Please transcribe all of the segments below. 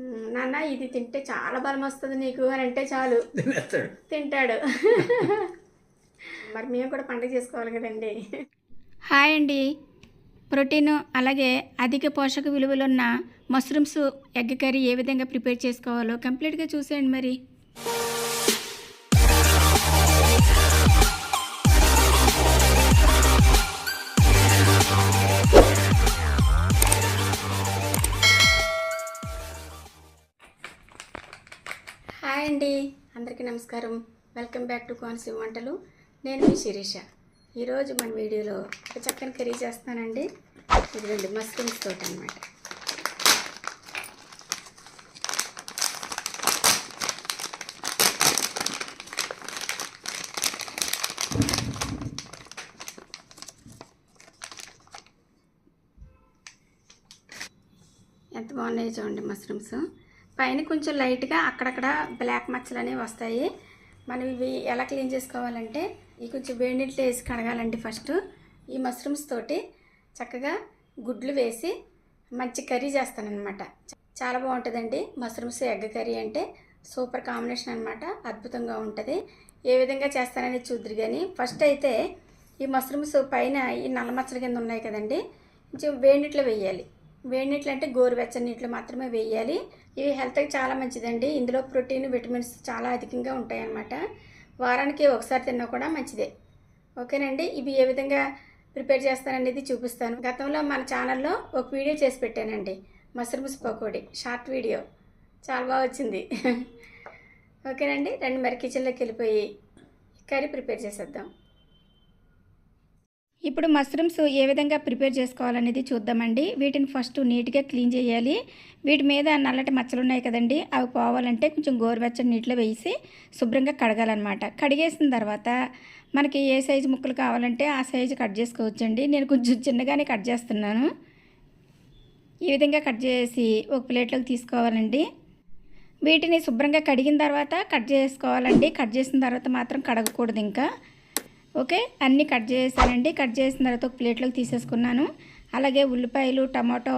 "మ్, నాన్న ఇది తింటే చాలా బలం వస్తుంది నీకు అని అంటే చాలు. తింటాడు. మరి మేము కూడా పండుగ చేసుకోవాలి కదండి. హాయ్ అండి. ప్రోటీన్ అలాగే అధిక పోషక విలువలున్న మష్రూమ్స్ ఎగ్ కర్రీ ఏ విధంగా ప్రిపేర్ చేసుకోవాలో కంప్లీట్గా చూసేయండి మరి. నమస్కారం. వెల్కమ్ బ్యాక్ టు కోనసీమ వంటలు. నేను మీ శిరీష. ఈరోజు మన వీడియోలో ఒక చక్కని కర్రీ చేస్తానండి. ఇది రెండు మస్కిన్స్ తోటి అనమాట ఎంత బాగున్నాయో చూడండి మష్రూమ్స్. పైన కొంచెం లైట్గా అక్కడక్కడ బ్లాక్ మచ్చలు అనేవి వస్తాయి. మనం ఇవి ఎలా క్లీన్ చేసుకోవాలంటే ఈ కొంచెం వేడి నీటిలో వేసి కడగాలండి ఫస్ట్. ఈ మష్రూమ్స్ తోటి చక్కగా గుడ్లు వేసి మంచి కర్రీ చేస్తానన్నమాట. చాలా బాగుంటుందండి. మష్రూమ్స్ ఎగ్ కర్రీ అంటే సూపర్ కాంబినేషన్ అనమాట అద్భుతంగా ఉంటుంది. ఏ విధంగా చేస్తానని చూద్దరు కానీ ఫస్ట్ అయితే ఈ మష్రూమ్స్ పైన ఈ నల్ల మచ్చల కింద ఉన్నాయి కదండి కొంచెం వేడి నీటిలో వేయాలి. వేడి నీటిలో అంటే గోరువెచ్చని నీటిలో మాత్రమే వేయాలి. ఇవి హెల్త్కి చాలా మంచిదండి. ఇందులో ప్రోటీన్ విటమిన్స్ చాలా అధికంగా ఉంటాయి అన్నమాట వారానికి ఒకసారి తిన్నా కూడా మంచిదే. ఓకేనండి? ఇవి ఏ విధంగా ప్రిపేర్ చేస్తాననేది చూపిస్తాను. గతంలో మన ఛానల్లో ఒక వీడియో చేసి పెట్టానండి. మష్రూమ్స్ పకోడీ. Short video. చాలా బాగా వచ్చింది. ఓకేనండి? రండి మరి కిచెన్లోకి వెళ్ళిపోయి కర్రీ ప్రిపేర్ చేసేద్దాం. ఇప్పుడు మష్రూమ్స్ ఏ విధంగా ప్రిపేర్ చేసుకోవాలనేది చూద్దామండి. వీటిని ఫస్ట్ నీట్గా క్లీన్ చేయాలి. వీటి మీద నల్లటి మచ్చలు ఉన్నాయి కదండి. అవి పోవాలంటే కొంచెం గోరువెచ్చని నీటిలో వేసి శుభ్రంగా కడగాలన్నమాట. కడిగేసిన తర్వాత మనకి ఏ సైజు ముక్కలు కావాలంటే ఆ సైజు కట్ చేసుకోవచ్చండి. నేను కొంచెం చిన్నగానే కట్ చేస్తున్నాను. ఈ విధంగా కట్ చేసి ఒక ప్లేట్లోకి తీసుకోవాలండి. వీటిని శుభ్రంగా కడిగిన తర్వాత కట్ చేసుకోవాలండి. కట్ చేసిన తర్వాత మాత్రం కడగకూడదు ఇంకా. ఓకే? అన్నీ కట్ చేసానండి కట్ చేసిన తర్వాత ఒక ప్లేట్లోకి తీసేసుకున్నాను. అలాగే ఉల్లిపాయలు టమాటో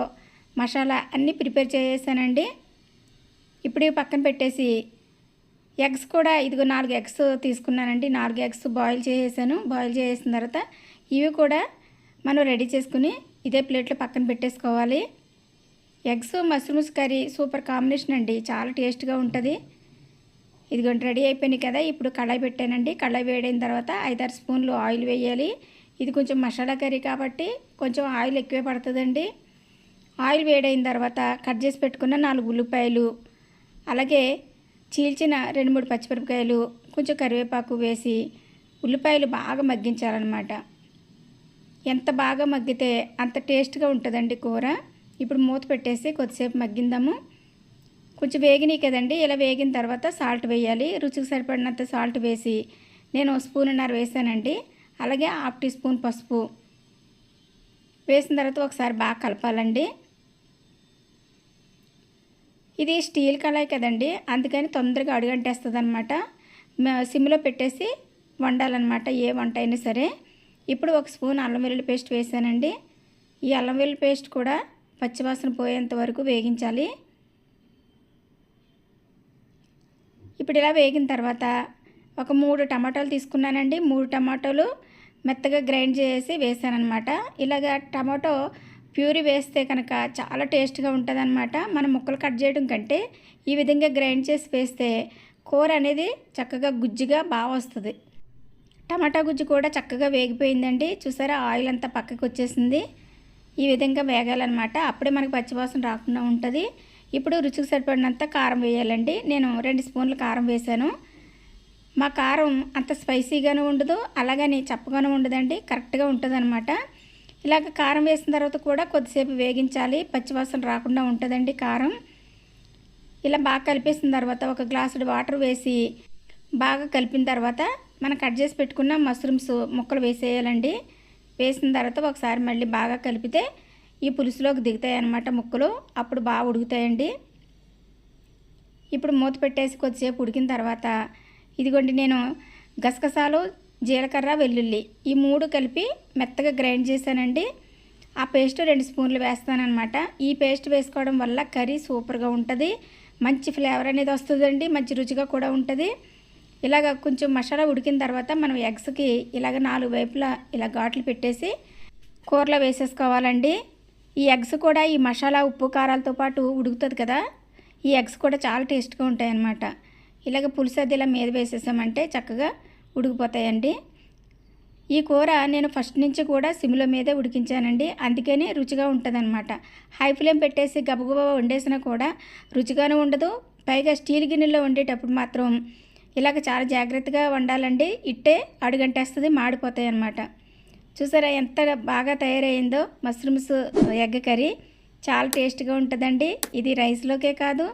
మసాలా అన్నీ ప్రిపేర్ చేసేసానండి. ఇప్పుడు పక్కన పెట్టేసి ఎగ్స్ కూడా ఇదిగో నాలుగు ఎగ్స్ తీసుకున్నానండి. నాలుగు ఎగ్స్ బాయిల్ చేసేసాను. బాయిల్ చేసిన తర్వాత ఇవి కూడా మనం రెడీ చేసుకుని ఇదే ప్లేట్లో పక్కన పెట్టేసుకోవాలి. Eggs mushrooms curry super combination అండి. చాలా టేస్ట్గా ఉంటుంది. ఇదిగోండి రెడీ అయిపోయినాయి కదా. ఇప్పుడు కళాయి పెట్టానండి. కళాయి వేడైన తర్వాత ఐదారు స్పూన్లు ఆయిల్ వేయాలి. ఇది కొంచెం మసాలా కర్రీ కాబట్టి కొంచెం ఆయిల్ ఎక్కువే పడుతుందండి. ఆయిల్ వేడైన తర్వాత కట్ చేసి పెట్టుకున్న నాలుగు ఉల్లిపాయలు అలాగే చీల్చిన రెండు మూడు పచ్చిమిరపకాయలు కొంచెం కరివేపాకు వేసి ఉల్లిపాయలు బాగా మగ్గించాలన్నమాట. ఎంత బాగా మగ్గితే అంత టేస్ట్గా ఉంటుందండి కూర. ఇప్పుడు మూత పెట్టేసి కొద్దిసేపు మగ్గిందాము. కొంచెం వేగినాయి కదండి. ఇలా వేగిన తర్వాత సాల్ట్ వేయాలి. రుచికి సరిపడినంత సాల్ట్ వేసి నేను స్పూన్నర వేసానండి. అలాగే హాఫ్ టీ స్పూన్ పసుపు వేసిన తర్వాత ఒకసారి బాగా కలపాలండి. ఇది స్టీల్ కళాయి కదండి. అందుకని తొందరగా అడుగంటేస్తుంది అనమాట సిమ్లో పెట్టేసి వండాలన్నమాట. ఏ వంట అయినా సరే. ఇప్పుడు ఒక స్పూన్ అల్లం వెల్లుల్లి పేస్ట్ వేసానండి. ఈ అల్లం వెల్లుల్లి పేస్ట్ కూడా పచ్చివాసన పోయేంత వరకు వేగించాలి. ఇప్పుడు ఇలా వేగిన తర్వాత ఒక మూడు టమాటాలు తీసుకున్నానండి. మూడు టమాటాలు మెత్తగా గ్రైండ్ చేసి వేసానమాట ఇలాగ టమాటో ప్యూరీ వేస్తే కనుక చాలా టేస్ట్గా ఉంటుందన్నమాట. మనం ముక్కలు కట్ చేయడం కంటే ఈ విధంగా గ్రైండ్ చేసి వేస్తే కూర అనేది చక్కగా గుజ్జుగా బాగా వస్తుంది. టమాటా గుజ్జు కూడా చక్కగా వేగిపోయిందండి. చూసారా ఆయిల్ అంతా పక్కకు వచ్చేసింది. ఈ విధంగా వేగాలన్నమాట. అప్పుడే మనకు పచ్చివాసన రాకుండా ఉంటుంది. ఇప్పుడు రుచికి సరిపడినంత కారం వేయాలండి. నేను రెండు స్పూన్లు కారం వేశాను. మా కారం అంత స్పైసీగాను ఉండదు అలాగని చప్పగాను ఉండదండి కరెక్ట్గా ఉంటుందన్నమాట. ఇలాగ కారం వేసిన తర్వాత కూడా కొద్దిసేపు వేగించాలి పచ్చివాసన రాకుండా ఉంటుందండి కారం. ఇలా బాగా కలిపేసిన తర్వాత ఒక గ్లాసుడు వాటర్ వేసి బాగా కలిపిన తర్వాత మనం కట్ చేసి పెట్టుకున్న మష్రూమ్స్ ముక్కలు వేసేయాలండి. వేసిన తర్వాత ఒకసారి మళ్ళీ బాగా కలిపితే ఈ పులుసులోకి దిగుతాయి అన్నమాట ముక్కలు. అప్పుడు బాగా ఉడుకుతాయండి. ఇప్పుడు మూత పెట్టేసి కొద్దిసేపు ఉడికిన తర్వాత ఇదిగోండి నేను గసగసాలు జీలకర్ర వెల్లుల్లి ఈ మూడు కలిపి మెత్తగా గ్రైండ్ చేశానండి. ఆ పేస్ట్ రెండు స్పూన్లు వేస్తానన్నమాట. ఈ పేస్ట్ వేసుకోవడం వల్ల కర్రీ సూపర్గా ఉంటుంది. మంచి ఫ్లేవర్ అనేది వస్తుందండి. మంచి రుచిగా కూడా ఉంటుంది. ఇలాగ కొంచెం మసాలా ఉడికిన తర్వాత మనం ఎగ్స్కి ఇలాగ నాలుగు వైపులా ఇలా ఘాట్లు పెట్టేసి కూరలో వేసేసుకోవాలండి. ఈ ఎగ్స్ కూడా ఈ మసాలా ఉప్పు కారాలతో పాటు ఉడుకుతుంది కదా? ఈ ఎగ్స్ కూడా చాలా టేస్ట్గా ఉంటాయి అన్నమాట ఇలాగ పులుసు అది ఇలా మీద వేసేసామంటే చక్కగా ఉడికిపోతాయండి. ఈ కూర నేను ఫస్ట్ నుంచి కూడా సిమ్లో మీదే ఉడికించానండి. అందుకని రుచిగా ఉంటుందన్నమాట. హై ఫ్లేమ్ పెట్టేసి గబగబా వండేసినా కూడా రుచిగానే ఉండదు. పైగా స్టీల్ గిన్నెలో వండేటప్పుడు మాత్రం ఇలాగ చాలా జాగ్రత్తగా వండాలండి. ఇట్టే అడుగంటేస్తుంది మాడిపోతాయి అన్నమాట చూసారా ఎంత బాగా తయారైందో మష్రూమ్స్ ఎగ్ కర్రీ. చాలా టేస్ట్గా ఉంటుందండి. ఇది రైస్లోకే కాదు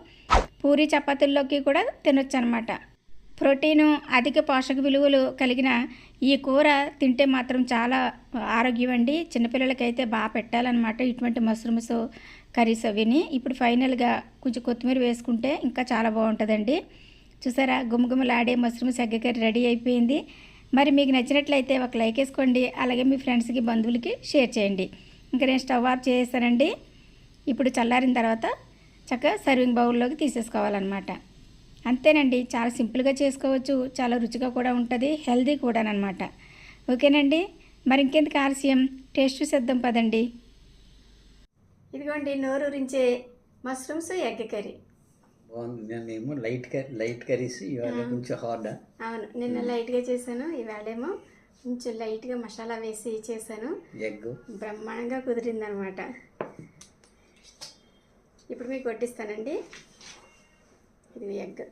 పూరి చపాతీల్లోకి కూడా తినొచ్చు అనమాట ప్రోటీను అధిక పోషక విలువలు కలిగిన ఈ కూర తింటే మాత్రం చాలా ఆరోగ్యం అండి చిన్నపిల్లలకైతే బాగా పెట్టాలన్నమాట ఇటువంటి మష్రూమ్స్ కర్రీస్ అవిని. ఇప్పుడు ఫైనల్గా కొంచెం కొత్తిమీర వేసుకుంటే ఇంకా చాలా బాగుంటుందండి. చూసారా గుమగుమలాడే మష్రూమ్స్ ఎగ్గ కర్రీ రెడీ అయిపోయింది. మరి మీకు నచ్చినట్లయితే ఒక లైక్ వేసుకోండి అలాగే మీ ఫ్రెండ్స్కి బంధువులకి షేర్ చేయండి. ఇంకా నేను స్టవ్ ఆఫ్ చేసేసానండి. ఇప్పుడు చల్లారిన తర్వాత చక్కగా సర్వింగ్ బౌల్లోకి తీసేసుకోవాలన్నమాట. అంతేనండి చాలా సింపుల్గా చేసుకోవచ్చు చాలా రుచిగా కూడా ఉంటుంది హెల్దీ కూడా అనమాట ఓకేనండి మరి ఇంకెందుకు ఆలస్యం? టేస్ట్ చూసేద్దాం పదండి. ఇదిగోండి నోరూరించే మష్రూమ్స్ ఎగ్ కర్రీ. బాగుంది నేనేమో లైట్ కర్రీ లైట్ కర్రీస్ ఇవాళ కొంచెం హార్డ్ అవును నిన్న లైట్గా చేశాను ఇవాళేమో కొంచెం లైట్గా మసాలా వేసి చేశాను. ఎగ్. బ్రహ్మాండంగా కుదిరిందనమాట. ఇప్పుడు మీకు వడ్డిస్తానండి ఇది ఎగ్.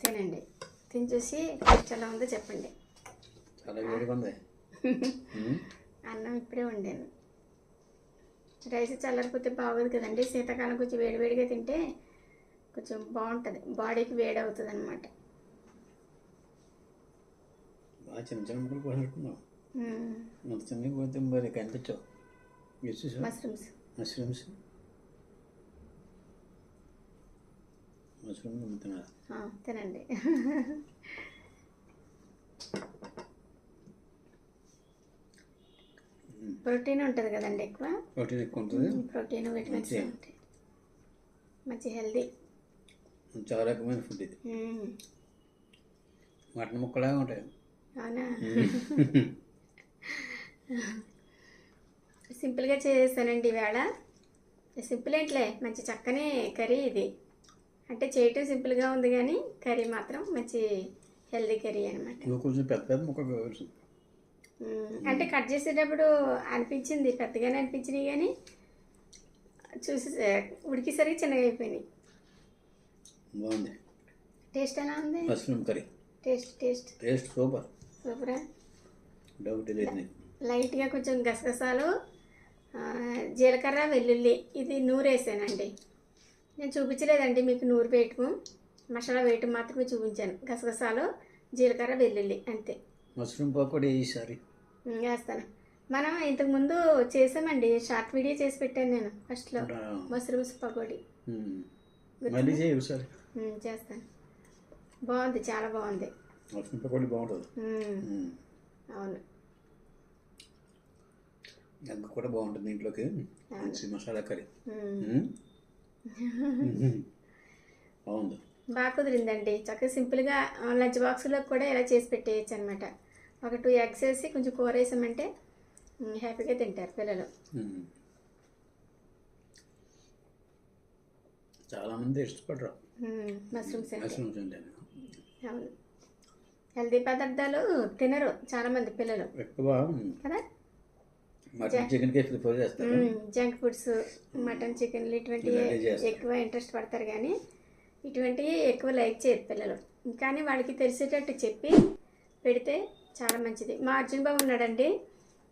తినండి. తిని చూసి ఎలా ఉందో చెప్పండి. చాలా వేడిగా ఉంది. అన్నం ఇప్పుడే వండాను. రైస్ చల్లారిపోతే బాగోదు కదండి. శీతాకాలం కొంచెం వేడివేడిగా తింటే కొంచెం బాగుంటుంది. బాడీకి వేడి అవుతుంది అనమాట మష్రూమ్స్. మష్రూమ్స్? మష్రూమ్ అమ్ముతున్నారు తినండి. ప్రోటీన్ ఉంటుంది కదండి ఎక్కువ? ప్రోటీన్ ఎక్కువ ఉంటుంది. Protein vitamins. ఉంటాయి. మంచి హెల్దీ చాలా రకమైన ఫుడ్ ఇది. మటన్ ముక్కలాగా ఉంటాయి. అవునా? సింపుల్గా చేసానండి ఈవేళ సింపుల్ ఏంట్లే మంచి చక్కని కర్రీ ఇది. అంటే చేయటం సింపుల్గా ఉంది కానీ కర్రీ మాత్రం మంచి హెల్దీ కర్రీ అనమాట కొంచెం పెద్ద కావచ్చు అంటే కట్ చేసేటప్పుడు అనిపించింది పెద్దగానే అనిపించినాయి కానీ చూసి ఉడికేసరికి చిన్నగా అయిపోయినాయి. బాగుంది. టేస్ట్ ఎలా ఉంది? Mushroom curry. Taste taste. Taste super. సూపరా? Doubt లేదు లైట్గా కొంచెం గసగసాలు జీలకర్ర వెల్లుల్లి ఇది నూరు వేసానండి. నేను చూపించలేదండి మీకు నూరు వేయటము. మసాలా వేయటం మాత్రమే చూపించాను. గసగసాలు జీలకర్ర వెల్లుల్లి అంతే. మష్రూమ్ పకోడీ ఈసారి వేస్తాను మనం ఇంతకుముందు చేసామండి షార్ట్ వీడియో చేసి పెట్టాను నేను ఫస్ట్లో మష్రూమ్స్ పకోడీ. మళ్ళీ చేయి ఒకసారి. ఉమ్, చేస్తాను. బాగుంది చాలా బాగుంది. పకోడీ బాగుంటుంది. అవును. కూడా బాగుంటుంది ఇంట్లోకి మంచి మసాలా కర్రీ. బాగుంది. బాగా కుదిరిందండి. చక్కగా సింపుల్గా లంచ్ బాక్స్లో కూడా ఇలా చేసి పెట్టేయచ్చు అనమాట ఒక టూ ఎగ్స్ వేసి కొంచెం కూర వేసామంటే హ్యాపీగా తింటారు పిల్లలు. చాలామంది ఇష్టపడరు. మష్రూమ్స్ మష్రూమ్స్ అవును. హెల్దీ పదార్థాలు తినరు చాలామంది పిల్లలు. ఎక్కువ కదా? చేస్తారు. జంక్ ఫుడ్స్ మటన్ చికెన్లు ఇటువంటివి. ఎక్కువ ఇంట్రెస్ట్ పడతారు కానీ ఇటువంటివి ఎక్కువ లైక్ చేయరు పిల్లలు. కానీ వాళ్ళకి తెలిసేటట్టు చెప్పి పెడితే చాలా మంచిది. మా అర్జున్ బాబు ఉన్నాడండి.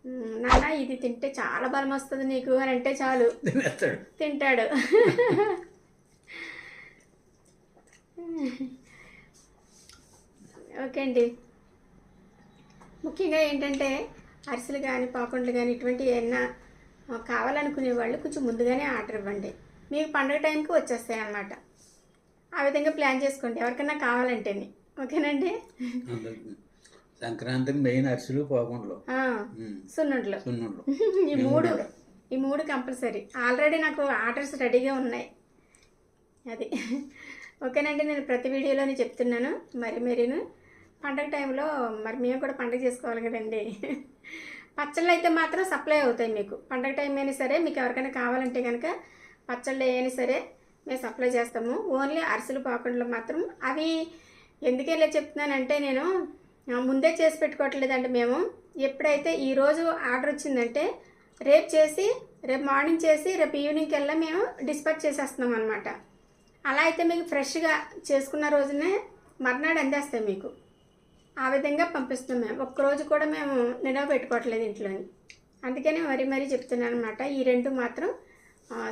"ఉమ్, నాన్న ఇది తింటే చాలా బలం వస్తుంది నీకు అని అంటే చాలు. తింటాడు. ఓకే అండి. ముఖ్యంగా ఏంటంటే అరిసెలు కానీ పాకుండలు కానీ ఇటువంటి ఏమన్నా కావాలనుకునే వాళ్ళు కొంచెం ముందుగానే ఆర్డర్ ఇవ్వండి. మీకు పండుగ టైంకి వచ్చేస్తాయి అన్నమాట. ఆ విధంగా ప్లాన్ చేసుకోండి. ఎవరికైనా కావాలంటేనే. ఓకేనండి? సంక్రాంతికి మెయిన్ అరిసెలు పోకుండా ఆ, సున్నుండలు. సున్నుండ్లు. ఈ మూడు ఈ మూడు కంపల్సరీ. ఆల్రెడీ నాకు ఆర్డర్స్ రెడీగా ఉన్నాయి. అది. ఓకేనండి నేను ప్రతి వీడియోలోని చెప్తున్నాను. మరి మీరును? పండగ టైంలో మరి మేము కూడా పండగ చేసుకోవాలి కదండి. పచ్చళ్ళు అయితే మాత్రం సప్లై అవుతాయి మీకు. పండగ టైం అయినా సరే మీకు ఎవరికైనా కావాలంటే కనుక పచ్చళ్ళు అయినా సరే మేము సప్లై చేస్తాము. ఓన్లీ అరిసెలు పాకుండలు మాత్రం. అవి ఎందుకు ఇలా చెప్తున్నానంటే నేను ముందే చేసి పెట్టుకోవట్లేదండి మేము. ఎప్పుడైతే ఈరోజు ఆర్డర్ వచ్చిందంటే రేపు చేసి రేపు మార్నింగ్ చేసి రేపు ఈవినింగ్ కల్లా మేము డిస్పాచ్ చేసేస్తున్నాం అనమాట అలా అయితే మీకు ఫ్రెష్గా చేసుకున్న రోజునే మర్నాడు అందేస్తాయి మీకు. ఆ విధంగా పంపిస్తున్నాం మేము. ఒక్కరోజు కూడా మేము నిలవ పెట్టుకోవట్లేదు ఇంట్లోని. అందుకని మరీ మరీ చెప్తున్నాను అనమాట ఈ రెండు మాత్రం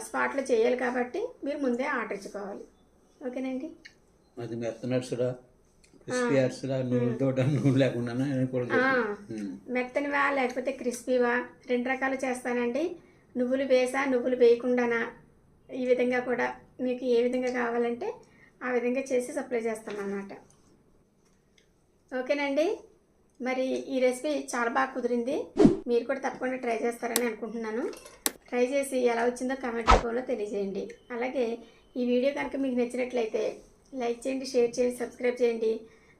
స్పాట్లో చేయాలి కాబట్టి మీరు ముందే ఆర్డర్ ఇచ్చుకోవాలి. ఓకేనండి? అది మెత్తనట్సుడా అరిసెలా నూనెతో నూనె లేకుండా. మెత్తనివా లేకపోతే క్రిస్పీవా? రెండు రకాలు చేస్తానండి. నువ్వులు వేసా నువ్వులు వేయకుండానా? ఈ విధంగా కూడా మీకు ఏ విధంగా కావాలంటే ఆ విధంగా చేసి సప్లై చేస్తాం అన్నమాట ఓకేనండి? మరి ఈ రెసిపీ చాలా బాగా కుదిరింది. మీరు కూడా తప్పకుండా ట్రై చేస్తారని అనుకుంటున్నాను. ట్రై చేసి ఎలా వచ్చిందో కామెంట్ రూపంలో తెలియజేయండి. అలాగే ఈ వీడియో కనుక మీకు నచ్చినట్లయితే లైక్ చేయండి షేర్ చేయండి సబ్స్క్రైబ్ చేయండి.